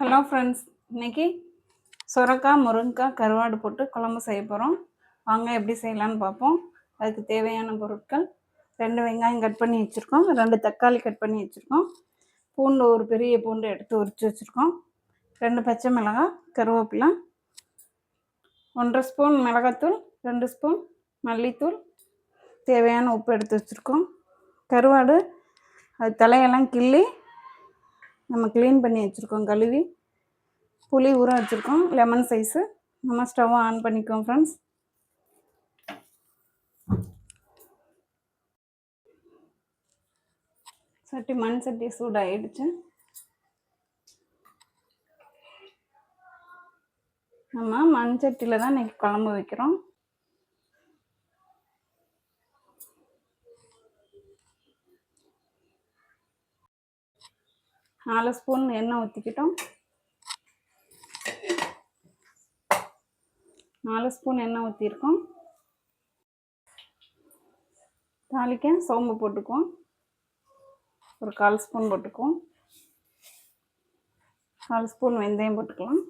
Hello friends இன்னைக்கு சுரக்காய் முருங்கைக்காய் கருவாடு போட்டு குழம்பு செய்ய போகிறோம் வாங்க எப்படி செய்யலான்னு பார்ப்போம். அதுக்கு தேவையான பொருட்கள் ரெண்டு வெங்காயம் கட் பண்ணி வச்சுருக்கோம். ரெண்டு தக்காளி கட் பண்ணி வச்சுருக்கோம். பூண்டு ஒரு பெரிய பூண்டு எடுத்து உரித்து வச்சுருக்கோம். ரெண்டு பச்சை மிளகாய் கருவேப்பிலை ஒன்றரை ஸ்பூன் மிளகாத்தூள் ரெண்டு ஸ்பூன் மல்லித்தூள் தேவையான உப்பு எடுத்து வச்சுருக்கோம். கருவாடு அது தலையெல்லாம் கிள்ளி நம்ம க்ளீன் பண்ணி வச்சுருக்கோம் கழுவி. புளி ஊற வச்சுருக்கோம். லெமன் சைஸு நம்ம ஸ்டவ்வை ஆன் பண்ணிக்குவோம் ஃப்ரெண்ட்ஸ் சட்டி மண் சட்டி சூடாகிடுச்சு நம்ம மண் சட்டியில் தான் இன்றைக்கி குழம்பு வைக்கிறோம். நாலு ஸ்பூன் எண்ணெய் ஊற்றிக்கிட்டோம் நாலு ஸ்பூன் எண்ணெய் ஊற்றிருக்கோம் தாளிக்க சோம்பு போட்டுக்குவோம். ஒரு கால் ஸ்பூன் போட்டுக்குவோம். கால் ஸ்பூன் வெந்தயம் போட்டுக்கலாம்.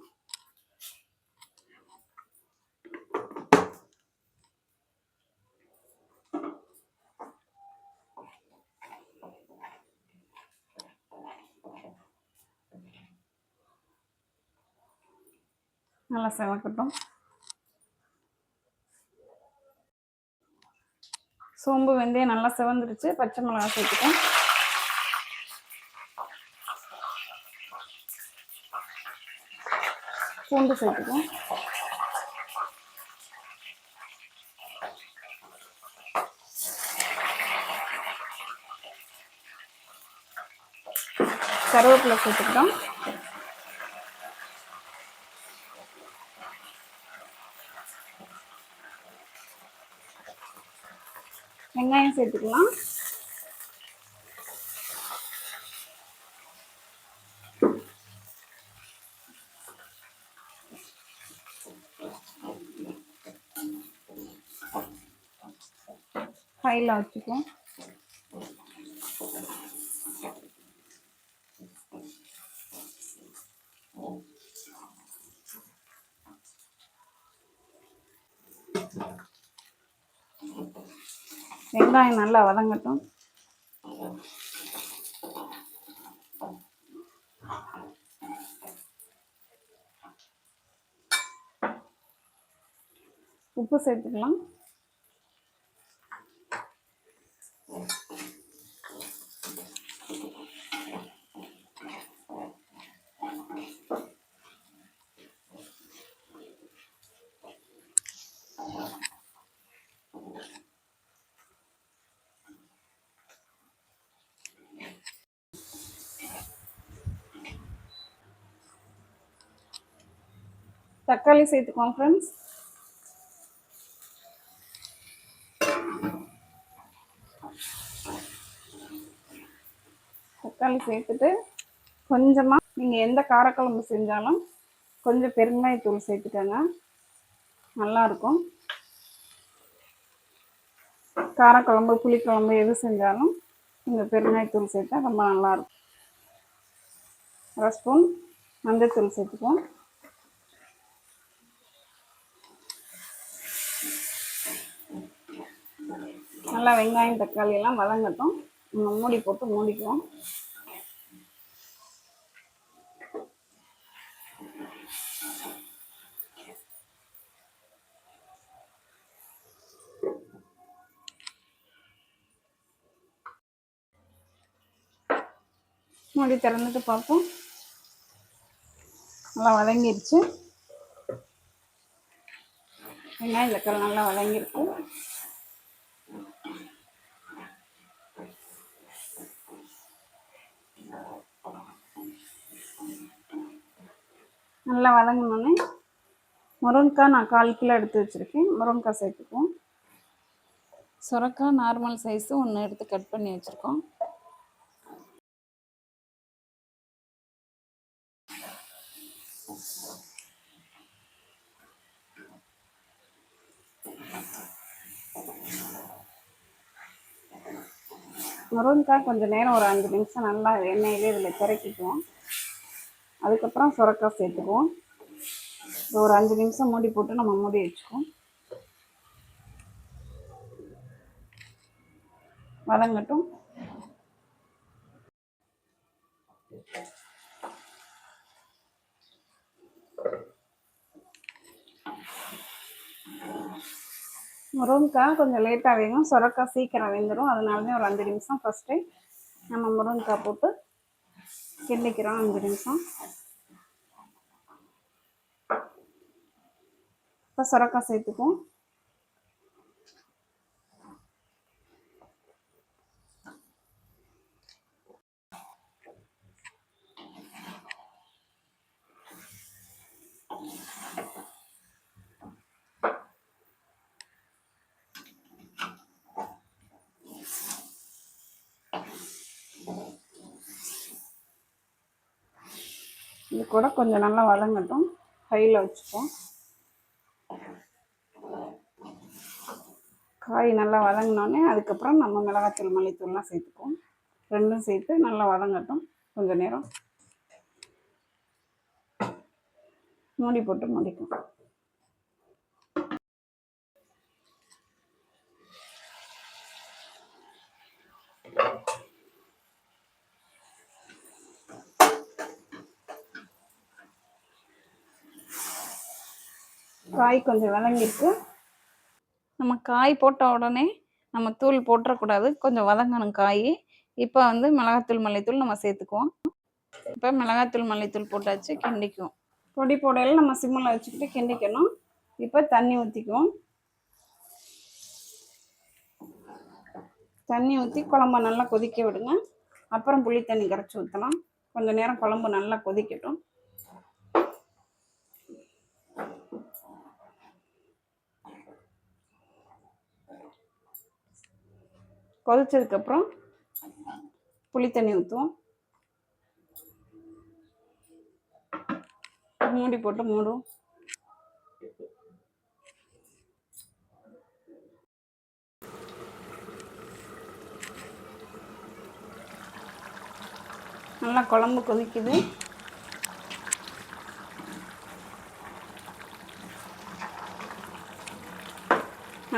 நல்லா செவக்கட்டும். சோம்பு வெந்தயம் நல்லா சிவந்துருச்சு பச்சை மிளகா சேர்த்துக்கோம் பூண்டு சேர்த்துக்கோம் கருவேப்பிலை சேர்த்துக்கிட்டோம். வெங்காயம் சேர்த்துக்கலாம். ஃபைலில் வச்சுக்குவோம் வெங்காயம் நல்லா வதங்கட்டும். உப்பு சேர்த்துக்கலாம். தக்காளி சேர்த்துக்கோங்க ஃப்ரெண்ட்ஸ் தக்காளி சேர்த்துட்டு கொஞ்சமாக நீங்கள் எந்த காரக்குழம்பு செஞ்சாலும் கொஞ்சம் பெருங்காயத்தூள் சேர்த்துக்கோங்க. நல்லாயிருக்கும். காரக்குழம்பு புளிக்குழம்பு எது செஞ்சாலும் நீங்கள் பெருங்காயத்தூள் சேர்த்தா ரொம்ப நல்லாயிருக்கும். அரை ஸ்பூன் மஞ்சத்தூள் சேர்த்துக்குவோம் நல்லா வெங்காயம் தக்காளி எல்லாம் வதங்கட்டும். நம்ம மூடி போட்டு மூடிக்குவோம். மூடி திறந்துட்டு பார்ப்போம். நல்லா வதங்கிருச்சு. வெங்காயம் தக்காளி நல்லா வதங்கிருக்கு நல்லா வதங்கினோடனே முருங்கைக்காய் நான் கால் கிலோ எடுத்து வச்சுருக்கேன். முருங்கைக்காய் சேர்த்துக்குவோம். சுரக்காய் நார்மல் சைஸு ஒன்று எடுத்து கட் பண்ணி வச்சுருக்கோம். முருங்கைக்காய் கொஞ்சம் நேரம் ஒரு அஞ்சு நிமிஷம் நல்லா எண்ணெயிலே இதில் திறக்கிக்குவோம் அதுக்கப்புறம் சுரக்காய் சேர்த்துக்குவோம். ஒரு அஞ்சு நிமிஷம் மூடி போட்டு நம்ம மூடி வச்சுக்குவோம். வதங்கட்டும். முருங்கைக்காய் கொஞ்சம் லேட்டாக வேகும் சுரக்காய் சீக்கிரம் வெந்துடும் அதனால ஒரு அஞ்சு நிமிஷம் ஃபஸ்ட்டு நம்ம முருங்கைக்காய் போட்டு கிண்டிக்கிறோம் அஞ்சு நிமிஷம். இப்போ சுரக்காய் சேர்த்துக்குவோம் இது கூட கொஞ்சம் நல்லா வதங்கட்டும் ஹையில் வச்சுப்போம் காய் நல்லா வதங்கினோடனே அதுக்கப்புறம் நம்ம மிளகாத்தூள் மல்லித்தூள்லாம் சேர்த்துக்குவோம் ரெண்டும் சேர்த்து நல்லா வதங்கட்டும். கொஞ்சம் நேரம் மூடி போட்டு முடிக்கும் காய் கொஞ்சம் வதங்கிட்டு நம்ம காய் போட்ட உடனே நம்ம தூள் போட்டுறக்கூடாது. கொஞ்சம் வதங்கணும் காய். இப்போ வந்து மிளகாத்தூள் மல்லித்தூள் நம்ம சேர்த்துக்குவோம். இப்போ மிளகாத்தூள் மல்லித்தூள் போட்டாச்சு கிண்டிக்குவோம். பொடி போடையில் நம்ம சிம்மில் வச்சுக்கிட்டு கிண்டிக்கணும். இப்போ தண்ணி ஊற்றிக்குவோம் தண்ணி ஊற்றி குழம்ப நல்லா கொதிக்க விடுங்க. அப்புறம் புளி தண்ணி கரைச்சி ஊற்றலாம் கொஞ்சம் நேரம் குழம்பு நல்லா கொதிக்கட்டும். கொதிச்சதுக்கப்புறம் புளி தண்ணி ஊற்றுவோம் மூடி போட்டு மூடும் நல்லா குழம்பு கொதிக்குது.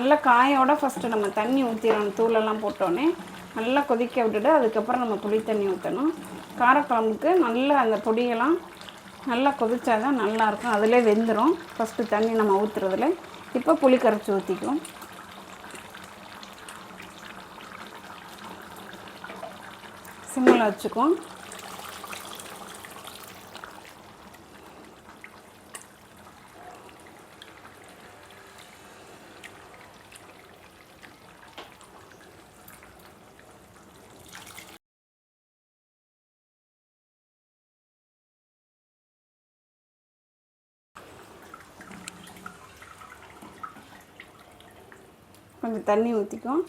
நல்லா காயோட ஃபஸ்ட்டு நம்ம தண்ணி ஊற்றிடணும் தூளெல்லாம் போட்டோன்னே நல்லா கொதிக்க விட்டுட்டு அதுக்கப்புறம் நம்ம புளி தண்ணி ஊற்றணும் காரக்குழம்புக்கு நல்லா அந்த பொடியெல்லாம் நல்லா கொதிச்சா தான் நல்லாயிருக்கும். அதிலே வெந்துடும் ஃபஸ்ட்டு தண்ணி நம்ம ஊற்றுறதுல இப்போ புளி கரைச்சி ஊற்றிக்கும் சிம்மில் வச்சுக்குவோம். கொஞ்சம் தண்ணி ஊற்றிக்கும்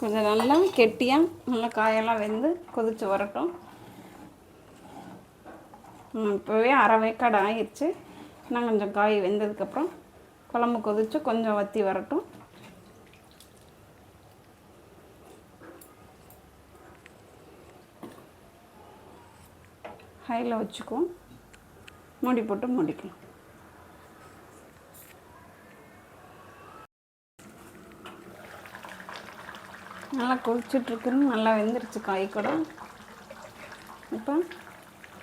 கொஞ்சம் நல்லா கெட்டியாக நல்லா காயெல்லாம் வெந்து கொதித்து வரட்டும். இப்போவே அரை வேக்காடு ஆயிடுச்சு இன்னும் கொஞ்சம் காய் வெந்ததுக்கப்புறம் குழம்பு கொதித்து கொஞ்சம் வற்றி வரட்டும். ஹையில் வச்சுக்குவோம். மூடி போட்டு மூடிக்கலாம். நல்லா கொதிச்சுட்ருக்குன்னு நல்லா வெந்துருச்சு காய் கூட. இப்போ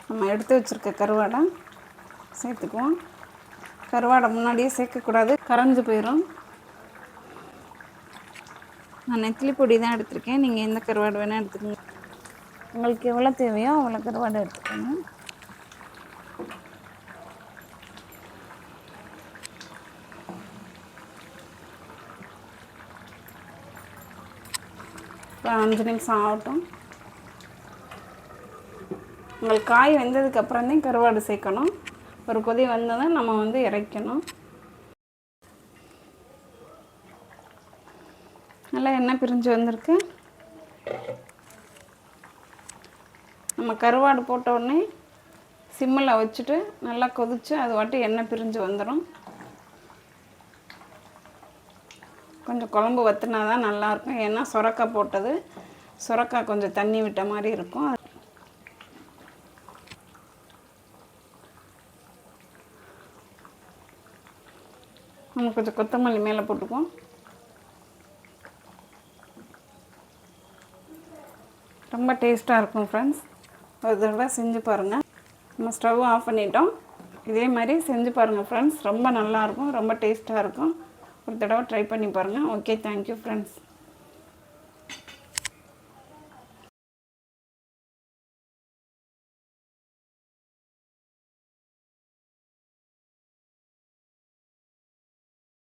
நம்ம எடுத்து வச்சுருக்க கருவாடை சேர்த்துக்குவோம். கருவாடை முன்னாடியே சேர்க்கக்கூடாது கரைஞ்சி போயிடும் நான் நெத்திலி பொடி தான் எடுத்திருக்கேன். நீங்கள் எந்த கருவாடு வேணால் எடுத்துக்கோங்க. உங்களுக்கு எவ்வளோ தேவையோ அவ்வளோ கருவாடை எடுத்துக்கோங்க. அஞ்சு நிமிஷம் ஆகட்டும். உங்களுக்கு காய் வெந்ததுக்கு தான் கருவாடு சேர்க்கணும். ஒரு கொதி வந்ததும் நம்ம வந்து இறக்கணும். நல்லா எண்ணெய் பிரிஞ்சு வந்திருக்கு. நம்ம கருவாடு போட்ட உடனே சிம்மில் வச்சுட்டு நல்லா கொதித்து அது வாட்டி எண்ணெய் பிரிஞ்சு வந்துடும். கொஞ்சம் குழம்பு வத்துனா தான் நல்லாயிருக்கும். ஏன்னா சுரக்காய் போட்டது சுரக்காய் கொஞ்சம் தண்ணி விட்ட மாதிரி இருக்கும். நம்ம கொஞ்சம் கொத்தமல்லி மேலே போட்டுக்குவோம். ரொம்ப டேஸ்ட்டாக இருக்கும் ஃப்ரெண்ட்ஸ் ஒரு தடவை செஞ்சு பாருங்கள் நம்ம ஸ்டவ் ஆஃப் பண்ணிட்டோம். இதே மாதிரி செஞ்சு பாருங்கள் ஃப்ரெண்ட்ஸ் ரொம்ப நல்லாயிருக்கும். ரொம்ப டேஸ்ட்டாக இருக்கும். ஒரு தடவை ட்ரை பண்ணி பாருங்கள் ஓகே தேங்க்யூ ஃப்ரெண்ட்ஸ்